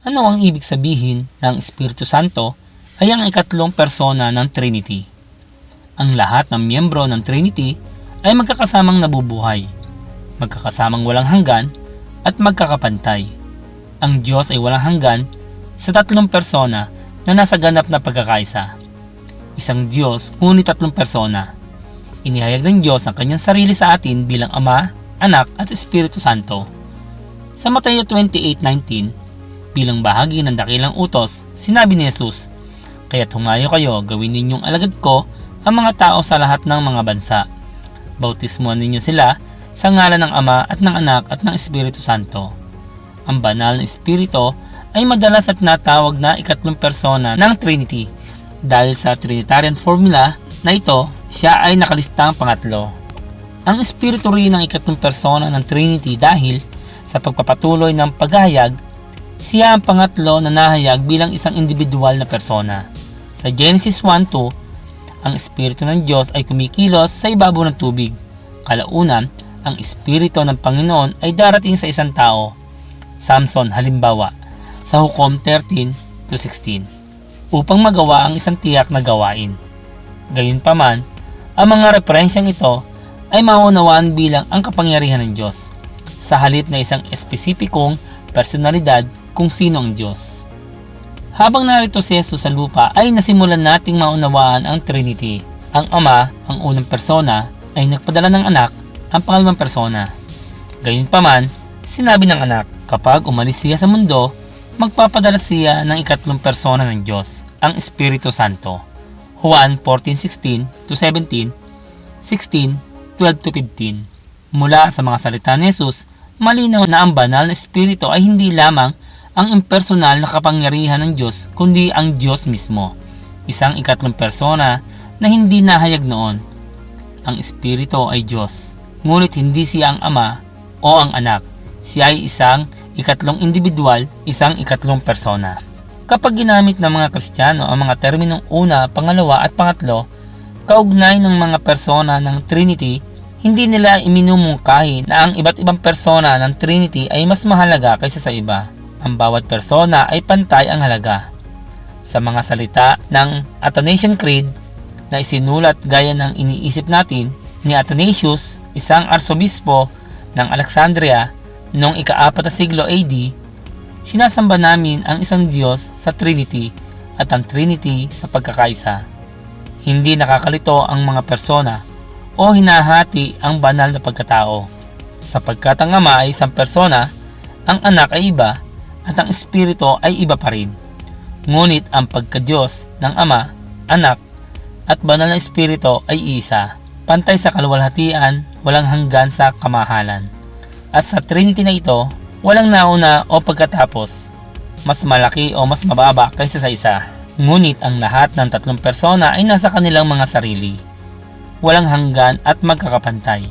Ano ang ibig sabihin ng Espiritu Santo ay ang ikatlong persona ng Trinity. Ang lahat ng miyembro ng Trinity ay magkakasamang nabubuhay, magkakasamang walang hanggan at magkakapantay. Ang Diyos ay walang hanggan sa tatlong persona na nasa ganap na pagkakaisa. Isang Diyos ngunit tatlong persona. Inihayag ng Diyos ang kanyang sarili sa atin bilang Ama, Anak at Espiritu Santo. Sa Mateo 28.19, bilang bahagi ng dakilang utos, sinabi ni Jesus, Kaya't humayo kayo, gawin ninyong alagad ko ang mga tao sa lahat ng mga bansa. Bautismuhan ninyo sila sa ngalan ng Ama at ng Anak at ng Espiritu Santo. Ang banal na Espiritu ay madalas at natawag na ikatlong persona ng Trinity dahil sa Trinitarian formula na ito, siya ay nakalistang pangatlo. Ang Espiritu rin ng ikatlong persona ng Trinity dahil sa pagpapatuloy ng paghahayag, siya ang pangatlo na nahayag bilang isang individual na persona. Sa Genesis 1.2, ang Espiritu ng Diyos ay kumikilos sa ibabaw ng tubig. Kalaunan, ang Espiritu ng Panginoon ay darating sa isang tao. Samson halimbawa, sa Hukom 13 to 16, upang magawa ang isang tiyak na gawain. Gayunpaman, ang mga referensyang ito ay maunawaan bilang ang kapangyarihan ng Diyos sa halip na isang espesipikong personalidad kung sino ang Diyos. Habang narito si Jesus sa lupa ay nasimulan nating maunawaan ang Trinity. Ang Ama, ang unang persona, ay nagpadala ng anak, ang pangalawang persona. Gayunpaman, sinabi ng anak, kapag umalis siya sa mundo, magpapadala siya ng ikatlong persona ng Diyos, ang Espiritu Santo. Juan 14:16 to 17, 16, 12 to 15. Mula sa mga salita ni Jesus, malinaw na ang banal na Espiritu ay hindi lamang ang impersonal na kapangyarihan ng Diyos, kundi ang Diyos mismo. Isang ikatlong persona na hindi nahayag noon. Ang Espiritu ay Diyos, ngunit hindi siya ang Ama o ang Anak. Siya ay isang ikatlong individual, isang ikatlong persona. Kapag ginamit ng mga Kristiyano ang mga terminong una, pangalawa at pangatlo, kaugnay ng mga persona ng Trinity, hindi nila iminumungkahi na ang iba't ibang persona ng Trinity ay mas mahalaga kaysa sa iba. Ang bawat persona ay pantay ang halaga. Sa mga salita ng Athanasian Creed na isinulat gaya ng iniisip natin ni Athanasius, isang arsobispo ng Alexandria noong ika-apat na siglo AD, sinasamba namin ang isang Diyos sa Trinity at ang Trinity sa pagkakaisa. Hindi nakakalito ang mga persona o hinahati ang banal na pagkatao. Sapagkat ang Ama ay isang persona, ang Anak ay iba, at ang Espiritu ay iba pa rin. Ngunit ang pagkadyos ng Ama, Anak, at banal na Espiritu ay isa, pantay sa kaluwalhatian, walang hanggan sa kamahalan. At sa Trinity na ito, walang nauna o pagkatapos, mas malaki o mas mababa kaysa sa isa. Ngunit ang lahat ng tatlong persona ay nasa kanilang mga sarili. Walang hanggan at magkakapantay.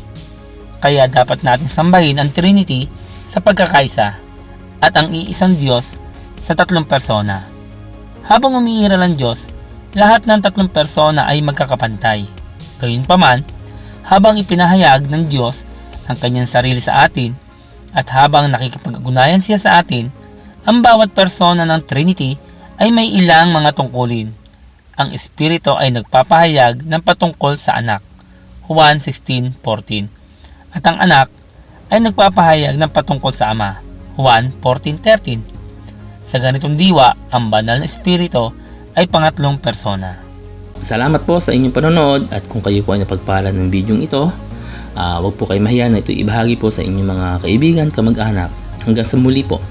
Kaya dapat natin sambahin ang Trinity sa pagkakaisa at ang iisang Diyos sa tatlong persona. Habang umiiral ang Diyos, lahat ng tatlong persona ay magkakapantay. Gayunpaman, habang ipinahayag ng Diyos ang kanyang sarili sa atin at habang nakikipag-unayan siya sa atin, ang bawat persona ng Trinity ay may ilang mga tungkulin. Ang Espiritu ay nagpapahayag ng patungkol sa anak. Juan 16.14 At ang anak ay nagpapahayag ng patungkol sa ama. Juan 14.13 Sa ganitong diwa, ang banal na Espiritu ay pangatlong persona. Salamat po sa inyong panonood at kung kayo po ay napagpala ng bidyong ito, ah, huwag po kayo mahiya na ito ibahagi po sa inyong mga kaibigan, kamag-anak. Hanggang sa muli po.